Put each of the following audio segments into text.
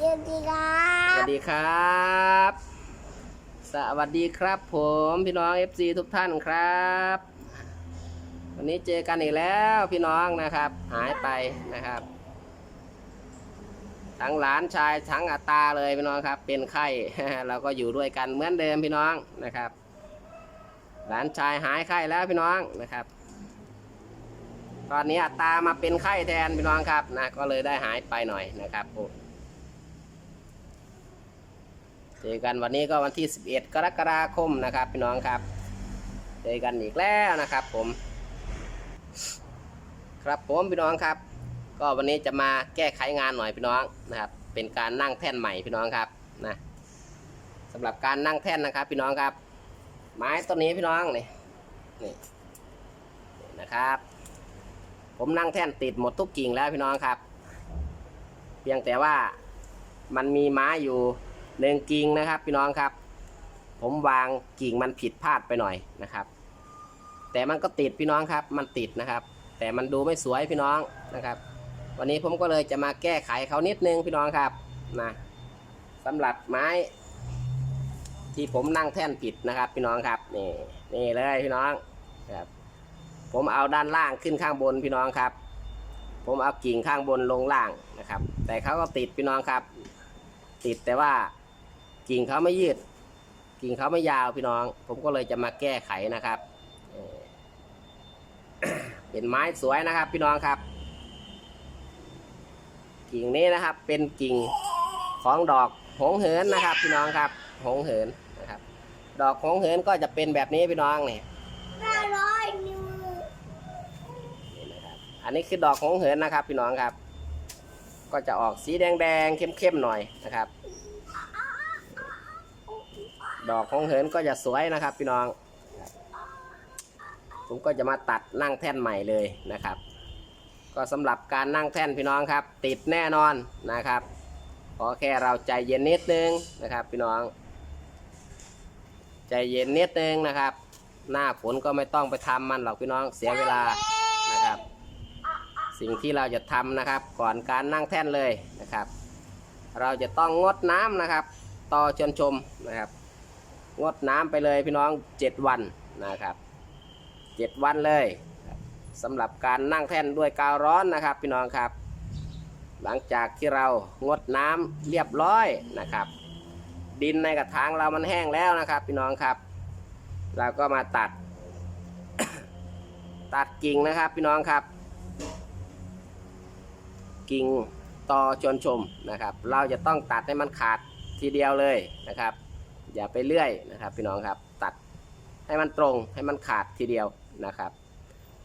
สวัสดีครับ สวัสดีครับ สวัสดีครับผมพี่น้อง FC ทุกท่านครับ วันนี้เจอกันอีกแล้วพี่น้องนะครับ หายไปนะครับทั้งหลานชายทั้งอาตาเลยพี่น้องครับ เป็นไข้เราก็อยู่ด้วยกันเหมือนเดิมพี่น้องนะครับ หลานชายหายไข้แล้วพี่น้องนะครับ ตอนนี้อาตามาเป็นไข้แทนพี่น้องครับนะก็เลยได้หายไปหน่อยนะครับผม เจอกันวันนี้ก็วันที่ 11 กรกฎาคมนะครับพี่น้องครับ เจอกันอีกแล้วนะครับผม ครับผมพี่น้องครับ ก็วันนี้จะมาแก้ไขงานหน่อยพี่น้องนะครับ เป็นการนั่งแท่นใหม่พี่น้องครับนะสำหรับการนั่งแท่นนะครับ พี่น้องครับ ไม้ต้นนี้พี่น้องนี่นี่นี่นะครับ ผมนั่งแท่นติดหมดทุกกิ่งแล้วพี่น้องครับ เพียงแต่ว่ามันมีไม้อยู่ หนึ่งกิ่งนะครับพี่น้องครับ ผมวางกิ่งมันผิดพลาดไปหน่อยนะครับ แต่มันก็ติดพี่น้องครับ มันติดนะครับ แต่มันดูไม่สวยพี่น้องนะครับ วันนี้ผมก็เลยจะมาแก้ไขเขานิดนึงพี่น้องครับนะสำหรับไม้ ที่ผมนั่งแท่นผิดนะครับ พี่น้องครับนี่นี่เลยพี่น้องครับ ผมเอาด้านล่างขึ้นข้างบนพี่น้องครับ ผมเอากิ่งข้างบนลงล่างนะครับ แต่เขาก็ติดพี่น้องครับ ติดแต่ว่า กิ่งเขาไม่ยืด กิ่งเขาไม่ยาวพี่น้อง ผมก็เลยจะมาแก้ไขนะครับเป็นไม้สวยนะครับ พี่น้องครับ กิ่งนี้นะครับ เป็นกิ่งของดอกหงเหินนะครับ พี่น้องครับ หงเหินนะครับ ดอกหงเหินก็จะเป็นแบบนี้พี่น้องเนี่ยห้าร้อยนิ้วนี่นะครับอันนี้คือดอกหงเหินนะครับ พี่น้องครับ ก็จะออกสีแดงๆเข้มๆหน่อยนะครับ ดอกของเหินก็จะสวยนะครับ พี่น้อง ผมก็จะมาตัดนั่งแท่นใหม่เลยนะครับ ก็สำหรับการนั่งแท่นพี่น้องครับ ติดแน่นอนนะครับขอแค่เราใจเย็นนิดนึงนะครับ พี่น้อง ใจเย็นนิดนึงนะครับ หน้าฝนก็ไม่ต้องไปทำมันหรอกพี่น้องเสียเวลานะครับ สิ่งที่เราจะทำนะครับ ก่อนการนั่งแท่นเลยนะครับ เราจะต้องงดน้ำนะครับ ต่อชนชมนะครับ งดน้ำไปเลยพี่น้อง7วันนะครับ7วันเลยสำหรับการนั่งแท่นด้วยกาวร้อนนะครับ พี่น้องครับ หลังจากที่เรางดน้ำเรียบร้อยนะครับ ดินในกระถางเรามันแห้งแล้วนะครับ พี่น้องครับ เราก็มาตัด ตัดกิ่งนะครับ พี่น้องครับ กิ่งต่อชนชมนะครับ เราจะต้องตัดให้มันขาดทีเดียวเลยนะครับ อย่าไปเลื่อยนะครับ พี่น้องครับตัดให้มันตรงให้มันขาดทีเดียวนะครับ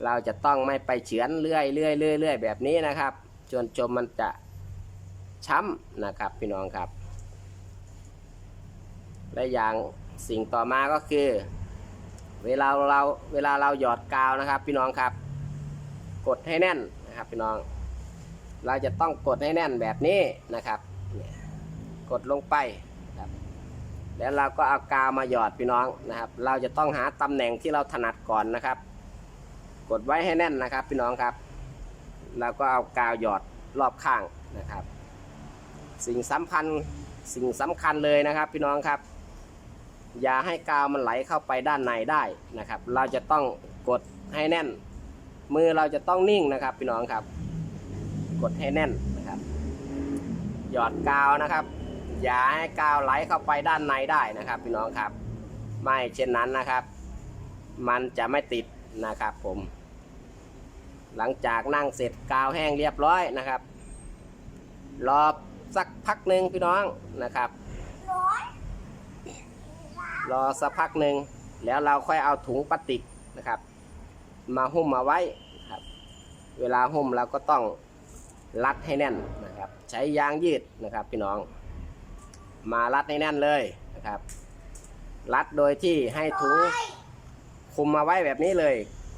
เราจะต้องไม่ไปเฉือนเลื่อยเลื่อยเลื่อยเลื่อยแบบนี้นะครับจนชมมันจะช้ำนะครับพี่น้องครับ และอย่างสิ่งต่อมาก็คือ เวลาเราเวลาเราหยอดกาวนะครับ พี่น้องครับ กดให้แน่นนะครับพี่น้อง เราจะต้องกดให้แน่นแบบนี้นะครับกดลงไป แล้วเราก็เอากาวมาหยอดพี่น้องนะครับ เราจะต้องหาตำแหน่งที่เราถนัดก่อนนะครับ กดไว้ให้แน่นนะครับ พี่น้องครับเราก็เอากาวหยอดรอบข้างนะครับ สิ่งสำคัญสิ่งสำคัญเลยนะครับ พี่น้องครับ อย่าให้กาวมันไหลเข้าไปด้านในได้นะครับ เราจะต้องกดให้แน่น มือเราจะต้องนิ่งนะครับ พี่น้องครับ กดให้แน่นนะครับ หยอดกาวนะครับ อย่าให้กาวไหลเข้าไปด้านในได้นะครับ พี่น้องครับ ไม่เช่นนั้นนะครับ มันจะไม่ติดนะครับผม หลังจากนั่งเสร็จกาวแห้งเรียบร้อยนะครับ รอสักพักหนึ่งพี่น้องนะครับ รอยรอสักพักหนึ่งแล้วเราค่อยเอาถุงพลาสติกนะครับ มาหุ้มมาไว้ครับ เวลาหุ้มเราก็ต้องรัดให้แน่นนะครับ ใช้ยางยืดนะครับพี่น้อง มารัดให้แน่นเลยนะครับ รัดโดยที่ให้ถุงคุมมาไว้แบบนี้เลย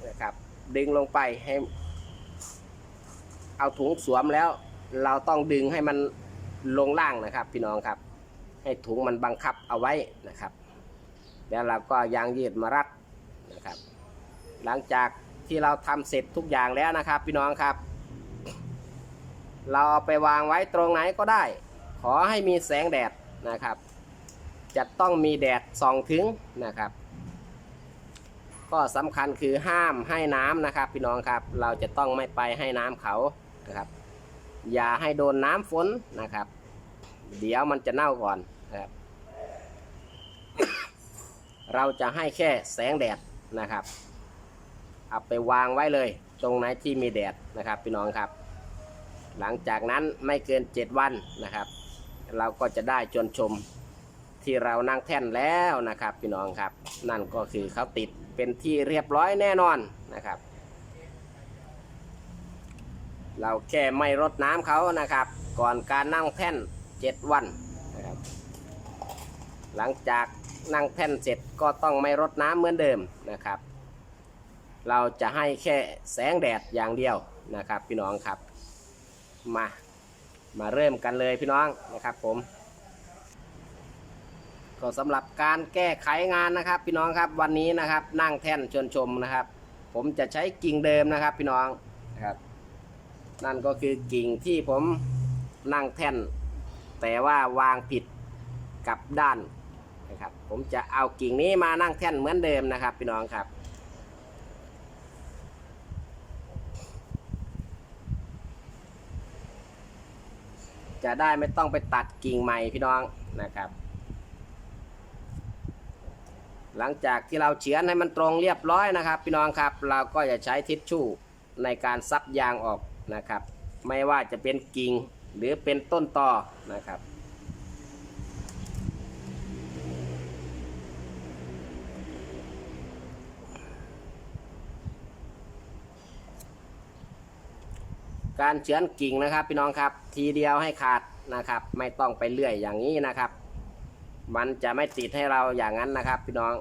นะครับ ดึงลงไปให้ เอาถุงสวมแล้ว เราต้องดึงให้มันลงล่างนะครับ พี่น้องครับ ให้ถุงมันบังคับเอาไว้นะครับ แล้วเราก็ยางยืดมารัดนะครับ หลังจากที่เราทำเสร็จทุกอย่างแล้วนะครับ พี่น้องครับ เราเอาไปวางไว้ตรงไหนก็ได้ ขอให้มีแสงแดด นะครับ จะต้องมีแดดส่องถึงนะครับ ก็สำคัญคือห้ามให้น้ำนะครับ พี่น้องครับ เราจะต้องไม่ไปให้น้ำเขานะครับ อย่าให้โดนน้ำฝนนะครับ เดี๋ยวมันจะเน่าก่อนนะครับ เราจะให้แค่แสงแดดนะครับเอาไปวางไว้เลย ตรงไหนที่มีแดดนะครับ พี่น้องครับ หลังจากนั้นไม่เกิน 7 วันนะครับ เราก็จะได้จนชมที่เรานั่งแท่นแล้วนะครับ พี่น้องครับ นั่นก็คือเขาติดเป็นที่เรียบร้อยแน่นอนนะครับ เราแค่ไม่รดน้ำเขานะครับ ก่อนการนั่งแท่น 7 วันนะครับหลังจากนั่งแท่นเสร็จก็ต้องไม่รดน้ำเหมือนเดิมนะครับ เราจะให้แค่แสงแดดอย่างเดียวนะครับ พี่น้องครับมา มาเริ่มกันเลยพี่น้องนะครับผม ก็สำหรับการแก้ไขงานนะครับ พี่น้องครับวันนี้นะครับ นั่งแท่นชวนชมนะครับ ผมจะใช้กิ่งเดิมนะครับ พี่น้องนะครับนั่นก็คือกิ่งที่ผมนั่งแท่น แต่ว่าวางผิดกับด้านนะครับ ผมจะเอากิ่งนี้มานั่งแท่นเหมือนเดิมนะครับ พี่น้องครับ จะได้ไม่ต้องไปตัดกิ่งใหม่พี่น้องนะครับ หลังจากที่เราเฉือนให้มันตรงเรียบร้อยนะครับ พี่น้องครับ เราก็จะใช้ทิชชู่ในการซับยางออกนะครับ ไม่ว่าจะเป็นกิ่งหรือเป็นต้นตอนะครับ การเฉือนกิ่งนะครับ พี่น้องครับ ทีเดียวให้ขาดนะครับ ไม่ต้องไปเลื่อยอย่างนี้นะครับ มันจะไม่ติดให้เราอย่างนั้นนะครับ พี่น้อง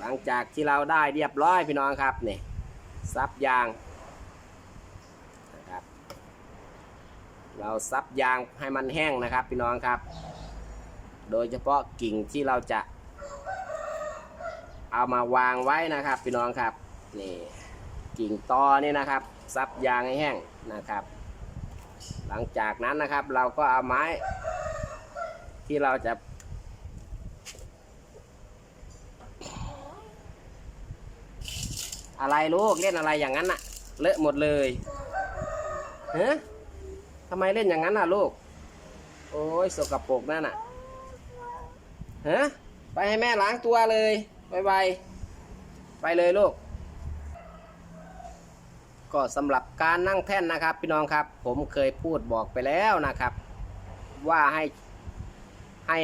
หลังจากที่เราได้เรียบร้อยพี่น้องครับนี่ซับยางนะครับ เราซับยางให้มันแห้งนะครับ พี่น้องครับ โดยเฉพาะกิ่งที่เราจะ เอามาวางไว้นะครับ พี่น้องครับนี่ กิ่งตอนี่นะครับ ซับยางให้แห้งนะครับ หลังจากนั้นนะครับเราก็เอาไม้ ที่เราจะ อะไรลูกเล่นอะไรอย่างนั้นน่ะเลอะหมดเลยเฮ้ทำไมเล่นอย่างนั้นน่ะลูก โอ้ยสกปรกนั่นน่ะฮะไปให้แม่ล้างตัวเลยไปไปไปเลยลูก ก็สำหรับการนั่งแท่นนะครับ พี่น้องครับ ผมเคยพูดบอกไปแล้วนะครับ ว่าให้ให้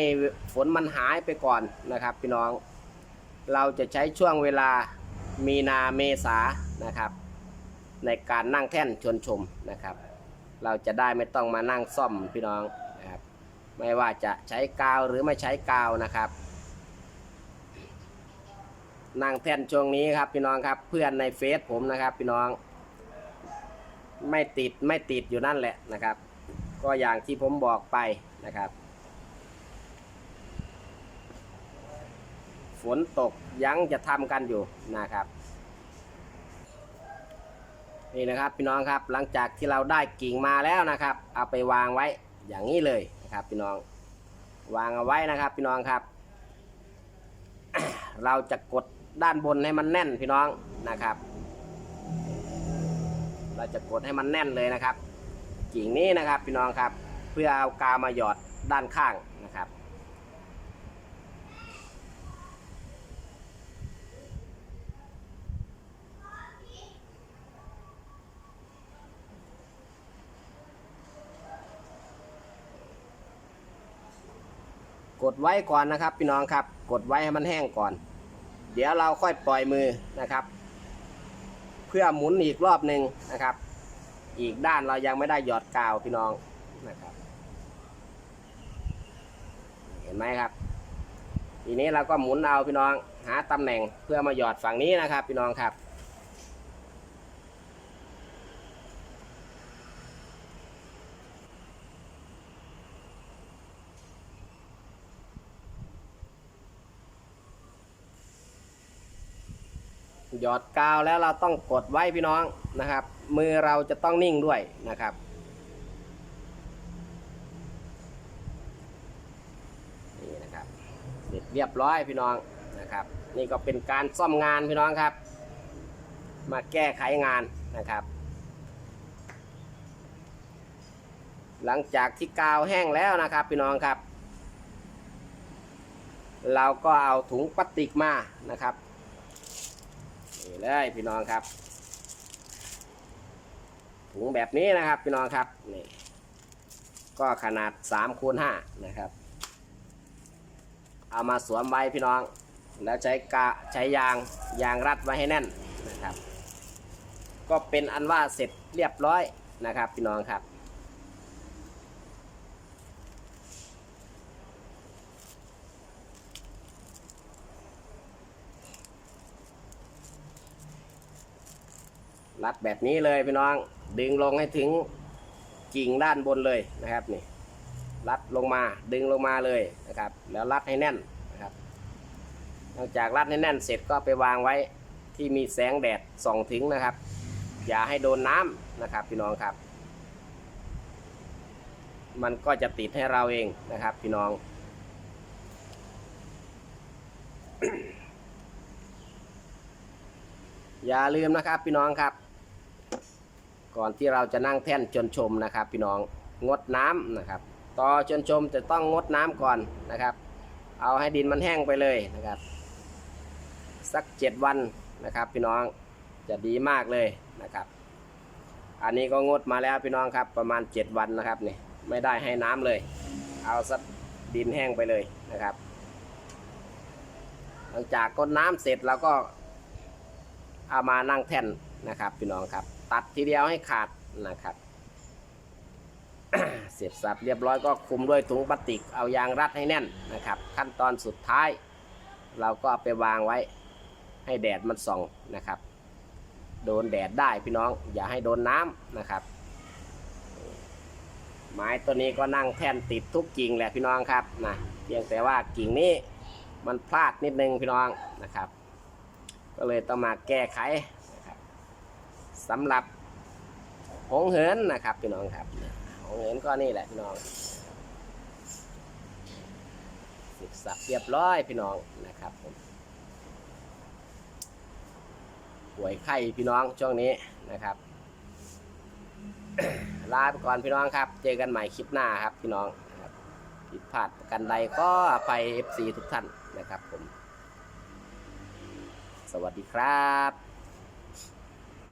ฝนมันหายไปก่อนนะครับ พี่น้อง เราจะใช้ช่วงเวลามีนาเมษานะครับ ในการนั่งแท่นชวนชมนะครับ เราจะได้ไม่ต้องมานั่งซ่อมพี่น้องนะครับ ไม่ว่าจะใช้กาวหรือไม่ใช้กาวนะครับนั่งแท่นช่วงนี้ครับพี่น้องครับเพื่อนในเฟซผมนะครับพี่น้อง ไม่ติดไม่ติดอยู่นั่นแหละนะครับ ก็อย่างที่ผมบอกไปนะครับ ฝนตกยังจะทำกันอยู่นะครับ นี่นะครับพี่น้องครับหลังจากที่เราได้กิ่งมาแล้วนะครับ เอาไปวางไว้อย่างนี้เลยนะครับพี่น้องวางเอาไว้นะครับพี่น้องครับ เราจะกดด้านบนให้มันแน่นพี่น้องนะครับ เราจะกดให้มันแน่นเลยนะครับ กิ่งนี้นะครับพี่น้องครับ เพื่อเอากาวมาหยอดด้านข้างนะครับ กดไว้ก่อนนะครับพี่น้องครับ กดไว้ให้มันแห้งก่อน เดี๋ยวเราค่อยปล่อยมือนะครับ เพื่อหมุนอีกรอบหนึ่งนะครับ อีกด้านเรายังไม่ได้หยอดกาวพี่น้องนะครับ เห็นไหมครับ ทีนี้เราก็หมุนเอาพี่น้องหาตำแหน่งเพื่อมาหยอดฝั่งนี้นะครับ พี่น้องครับ หยอดกาวแล้วเราต้องกดไว้พี่น้องนะครับ มือเราจะต้องนิ่งด้วยนะครับ นี่นะครับเสร็จเรียบร้อยพี่น้องนะครับ นี่ก็เป็นการซ่อมงานพี่น้องครับ มาแก้ไขงานนะครับ หลังจากที่กาวแห้งแล้วนะครับ พี่น้องครับ เราก็เอาถุงพลาสติกมานะครับ นี่เลยพี่น้องครับ ถุงแบบนี้นะครับ พี่น้องครับนี่ก็ขนาด3คูณ5นะครับ เอามาสวมไว้พี่น้อง แล้วใช้กะใช้ยางยางรัดไว้ให้แน่นนะครับ ก็เป็นอันว่าเสร็จเรียบร้อยนะครับ พี่น้องครับ รัดแบบนี้เลยพี่น้อง ดึงลงให้ถึงกิ่งด้านบนเลยนะครับนี่ รัดลงมาดึงลงมาเลยนะครับ แล้วรัดให้แน่นนะครับหลังจากรัดให้แน่นเสร็จก็ไปวางไว้ที่มีแสงแดดส่องถึงนะครับ อย่าให้โดนน้ำนะครับพี่น้องครับ มันก็จะติดให้เราเองนะครับพี่น้องอย่าลืมนะครับพี่น้องครับ ก่อนที่เราจะนั่งแท่นจนชมนะครับ พี่น้องงดน้ำนะครับต่อจนชมจะต้องงดน้ำก่อนนะครับ เอาให้ดินมันแห้งไปเลยนะครับ สักเจ็ดวันนะครับ พี่น้องจะดีมากเลยนะครับ อันนี้ก็งดมาแล้วพี่น้องครับ ประมาณเจ็ดวันนะครับนี่ไม่ได้ให้น้ำเลย เอาสักดินแห้งไปเลยนะครับ หลังจากกดน้ำเสร็จเราก็เอามานั่งแท่นนะครับ พี่น้องครับ ตัดทีเดียวให้ขาดนะครับ เสร็จสับเรียบร้อยก็คุมด้วยถุงพลาสติกเอายางรัดให้แน่นนะครับ ขั้นตอนสุดท้าย เราก็ไปวางไว้ให้แดดมันส่องนะครับ โดนแดดได้พี่น้อง อย่าให้โดนน้ำนะครับไม้ตัวนี้ก็นั่งแท่นติดทุกกิ่งแหละพี่น้องครับนะเพียงแต่ว่ากิ่งนี้มันพลาดนิดนึงพี่น้องนะครับ ก็เลยต้องมาแก้ไข สำหรับหงเหินนะครับพี่น้องครับหงเหินก็นี่แหละพี่น้องสิบสับเรียบร้อยพี่น้องนะครับผมป่วยไข้พี่น้องช่วงนี้นะครับ ลาไปก่อนพี่น้องครับ เจอกันใหม่คลิปหน้าครับพี่น้องผิดพลาดกันใดก็อภัย FC ทุกท่านนะครับผม สวัสดีครับ